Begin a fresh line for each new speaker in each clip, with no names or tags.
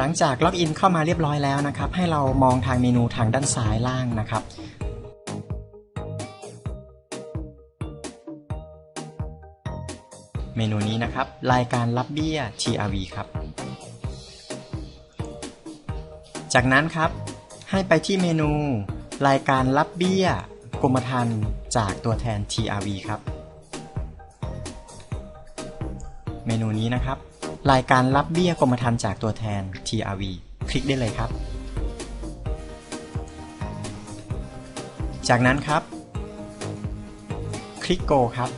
หลังจากล็อกอินเข้ามาเรียบร้อยแล้วนะครับ ให้เรามองทางเมนูทางด้านซ้ายล่างนะครับเมนูนี้นะครับ รายการรับเบี้ย TRV ครับ จากนั้นครับ ให้ไปที่เมนู รายการรับเบี้ยกรมธรรม์จากตัวแทน TRV ครับ เมนูนี้นะครับ รายการรับเบี้ยกรมธรรม์จากตัวแทน TRV คลิกได้เลยครับ จากนั้นครับ คลิก Go ครับ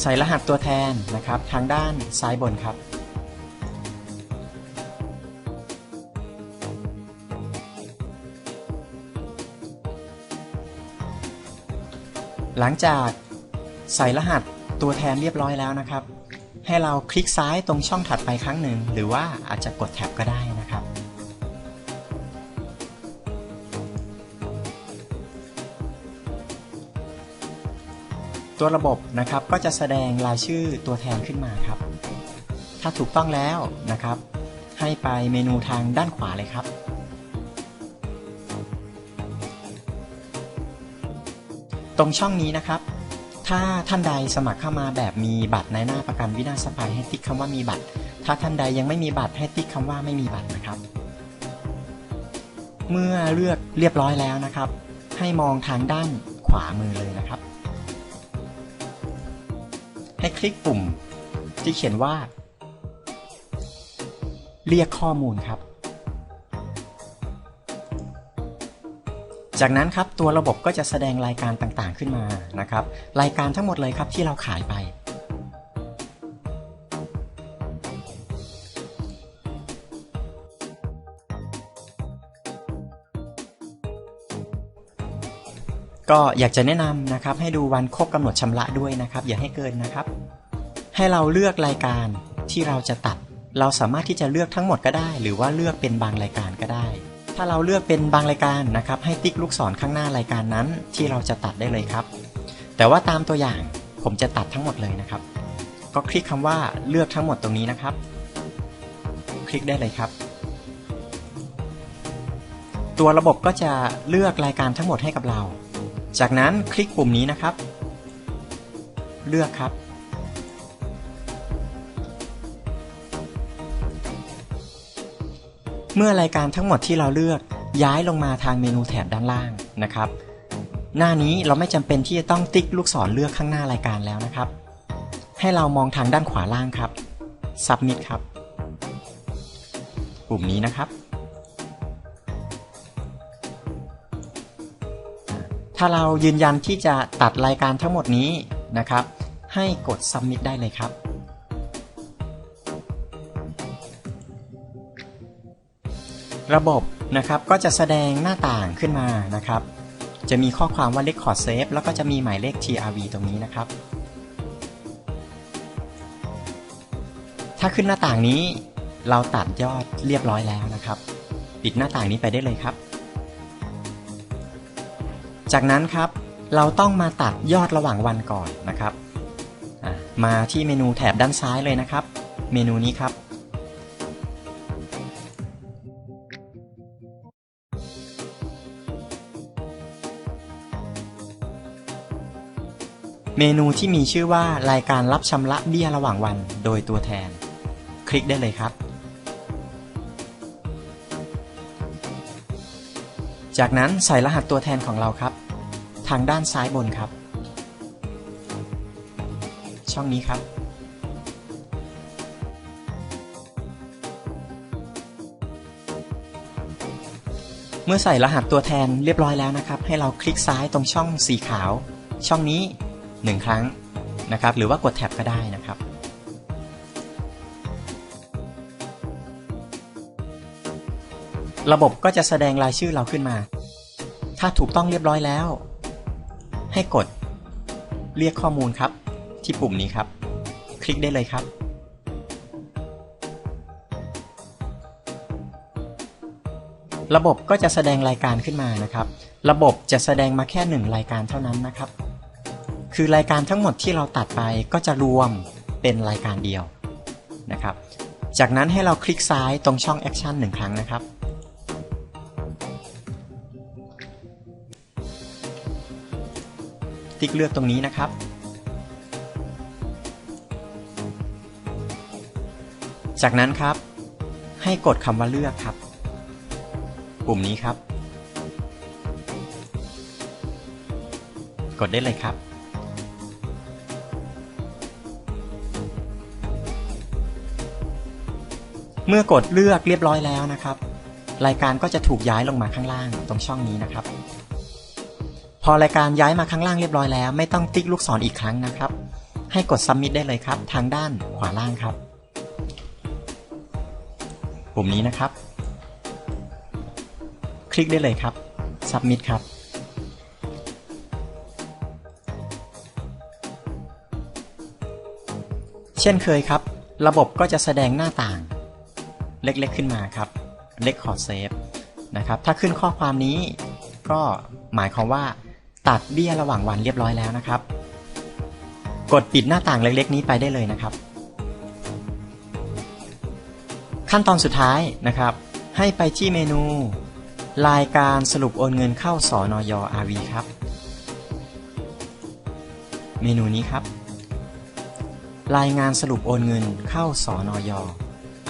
ใส่รหัสตัวแทนนะครับ ทางด้านซ้ายบนครับ หลังจากใส่รหัสตัวแทนเรียบร้อยแล้วนะครับ ให้เราคลิกซ้ายตรงช่องถัดไปครั้งหนึ่ง หรือว่าอาจจะกดแท็บก็ได้นะครับ ตัวระบบนะครับก็จะแสดงรายชื่อตัวแทนขึ้นมาครับ ถ้าถูกต้องแล้วนะครับ ให้ไปเมนูทางด้านขวาเลยครับ รงช่องนี้นะครับ ถ้าท่านใดสมัครเข้ามาแบบมีบัตรในหน้าประกันวินาศภัยให้ติ๊กคำว่ามีบัตร ถ้าท่านใดยังไม่มีบัตรให้ติ๊กคำว่าไม่มีบัตรนะครับ เมื่อเลือกเรียบร้อยแล้วนะครับ ให้มองทางด้านขวามือเลยนะครับ ให้คลิกปุ่มที่เขียนว่า เรียกข้อมูลครับ จากนั้นครับตัวระบบก็จะแสดงรายการต่างๆขึ้นมานะครับ รายการทั้งหมดเลยครับที่เราขายไป ก็อยากจะแนะนำนะครับ ให้ดูวันครบกำหนดชำระด้วยนะครับ อย่าให้เกินนะครับ ให้เราเลือกรายการที่เราจะตัด เราสามารถที่จะเลือกทั้งหมดก็ได้ หรือว่าเลือกเป็นบางรายการก็ได้าเราเลือกเป็นบางรายการนะครับ ให้ติ๊กลูกศรข้างหน้ารายการนั้น ที่เราจะตัดได้เลยครับ แต่ว่าตามตัวอย่างผมจะตัดทั้งหมดเลยนะครับ ก็คลิกคำว่าเลือกทั้งหมดตรงนี้นะครับ คลิกได้เลยครับ ตัวระบบก็จะเลือกรายการทั้งหมดให้กับเรา จากนั้นคลิกปุ่มนี้นะครับ เลือกครับ เมื่อรายการทั้งหมดที่เราเลือกย้ายลงมาทางเมนูแถบด้านล่างนะครับ หน้านี้เราไม่จำเป็นที่จะต้องติ๊กลูกศรเลือกข้างหน้ารายการแล้วนะครับ ให้เรามองทางด้านขวาล่างครับ Submit ครับ ปุ่มนี้นะครับ ถ้าเรายืนยันที่จะตัดรายการทั้งหมดนี้นะครับ ให้กด Submit ได้เลยครับ ระบบนะครับก็จะแสดงหน้าต่างขึ้นมานะครับ จะมีข้อความว่า Record Save แล้วก็จะมีหมายเลข TRV ตรงนี้นะครับ ถ้าขึ้นหน้าต่างนี้เราตัดยอดเรียบร้อยแล้วนะครับ ปิดหน้าต่างนี้ไปได้เลยครับ จากนั้นครับเราต้องมาตัดยอดระหว่างวันก่อนนะครับ มาที่เมนูแถบด้านซ้ายเลยนะครับ เมนูนี้ครับ เมนูที่มีชื่อว่ารายการรับชำระเบี้ยระหว่างวัน โดยตัวแทน คลิกได้เลยครับ จากนั้นใส่รหัสตัวแทนของเราครับ ทางด้านซ้ายบนครับ ช่องนี้ครับ เมื่อใส่รหัสตัวแทนเรียบร้อยแล้วนะครับ ให้เราคลิกซ้ายตรงช่องสีขาว ช่องนี้ 1 ครั้งนะครับ หรือว่ากดแท็บก็ได้นะครับระบบก็จะแสดงรายชื่อเราขึ้นมา ถ้าถูกต้องเรียบร้อยแล้ว ให้กด เรียกข้อมูลครับ ที่ปุ่มนี้ครับ คลิกได้เลยครับ ระบบก็จะแสดงรายการขึ้นมานะครับ ระบบจะแสดงมาแค่หนึ่งรายการเท่านั้นนะครับ คือรายการทั้งหมดที่เราตัดไปก็จะรวมเป็นรายการเดียวนะครับ จากนั้นให้เราคลิกซ้ายตรงช่อง Action หนึ่งครั้งนะครับ ติ๊กเลือกตรงนี้นะครับ จากนั้นครับ ให้กดคำว่าเลือกครับ ปุ่มนี้ครับ กดได้เลยครับ เมื่อกดเลือกเรียบร้อยแล้วนะครับ รายการก็จะถูกย้ายลงมาข้างล่างตรงช่องนี้นะครับ พอรายการย้ายมาข้างล่างเรียบร้อยแล้ว ไม่ต้องติ๊กลูกศรออีกครั้งนะครับ ให้กด submit ได้เลยครับ ทางด้านขวาล่างครับ ปุ่มนี้นะครับ คลิกได้เลยครับ submit ครับเช่นเคยครับ ระบบก็จะแสดงหน้าต่าง เล็กๆขึ้นมาครับ Record Save นะครับ ถ้าขึ้นข้อความนี้ก็หมายความว่าตัดเบี้ยระหว่างวันเรียบร้อยแล้วนะครับ กดปิดหน้าต่างเล็กๆ นี้ไปได้เลยนะครับ ขั้นตอนสุดท้ายนะครับ ให้ไปที่เมนู รายการสรุปโอนเงินเข้าสอนอยอาวีครับ เมนูนี้ครับ รายงานสรุปโอนเงินเข้าสอนอย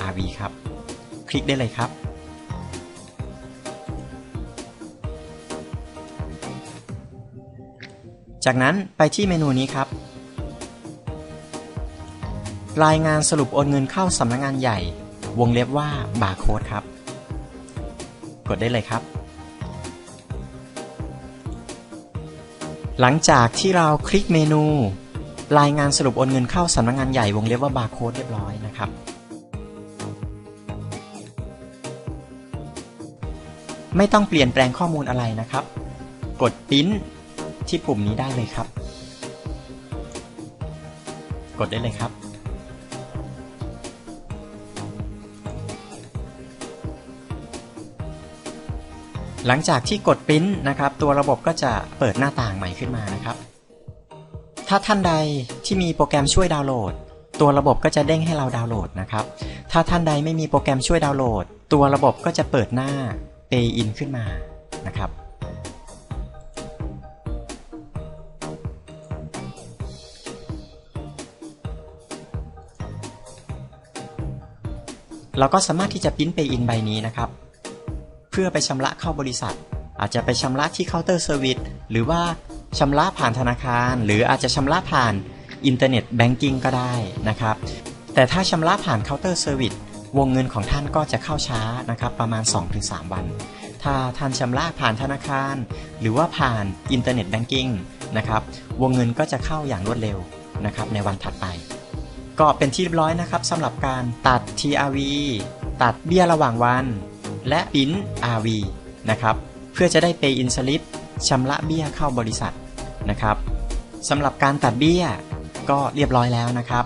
อาวีครับ ลิกได้เลยครับ จากนั้นไปที่เมนูนี้ครับ รายงานสรุปโอนเงินเข้าสำนักงงานใหญ่ วงเล็บว่าบาร์โค้ดครับ กดได้เลยครับ หลังจากที่เราคลิกเมนู รายงานสรุปโอนเงินเข้าสำนักงงานใหญ่วงเล็บว่าบาร์โค้ดเรียบร้อยนะครับ ไม่ต้องเปลี่ยนแปลงข้อมูลอะไรนะครับ กดปริ้นที่ปุ่มนี้ได้เลยครับ กดได้เลยครับ หลังจากที่กดปริ้นนะครับ ตัวระบบก็จะเปิดหน้าต่างใหม่ขึ้นมานะครับ ถ้าท่านใดที่มีโปรแกรมช่วยดาวน์โหลด ตัวระบบก็จะเด้งให้เราดาวน์โหลดนะครับ ถ้าท่านใดไม่มีโปรแกรมช่วยดาวน์โหลด ตัวระบบก็จะเปิดหน้า Pay in ขึ้นมานะครับ เราก็สามารถที่จะปริ้น Pay in ใบนี้นะครับ เพื่อไปชำระเข้าบริษัท อาจจะไปชำระที่เคาน์เตอร์เซอร์วิสหรือว่าชำระผ่านธนาคาร หรืออาจจะชำระผ่านอินเทอร์เน็ตแบงกิ้งก็ได้นะครับ แต่ถ้าชำระผ่านเคาน์เตอร์เซอร์วิส วงเงินของท่านก็จะเข้าช้านะครับประมาณ 2-3 วัน ถ้าท่านชำระผ่านธนาคาร หรือว่าผ่านอินเทอร์เน็ตแบงกิ้งนะครับวงเงินก็จะเข้าอย่างรวดเร็วนะครับในวันถัดไป ก็เป็นที่เรียบร้อยนะครับสำหรับการตัด TRV ตัดเบี้ยระหว่างวัน และปิ้น RV นะครับเพื่อจะได้ Pay in Slip ชำระเบี้ยเข้าบริษัทนะครับสำหรับการตัดเบี้ยก็เรียบร้อยแล้วนะครับ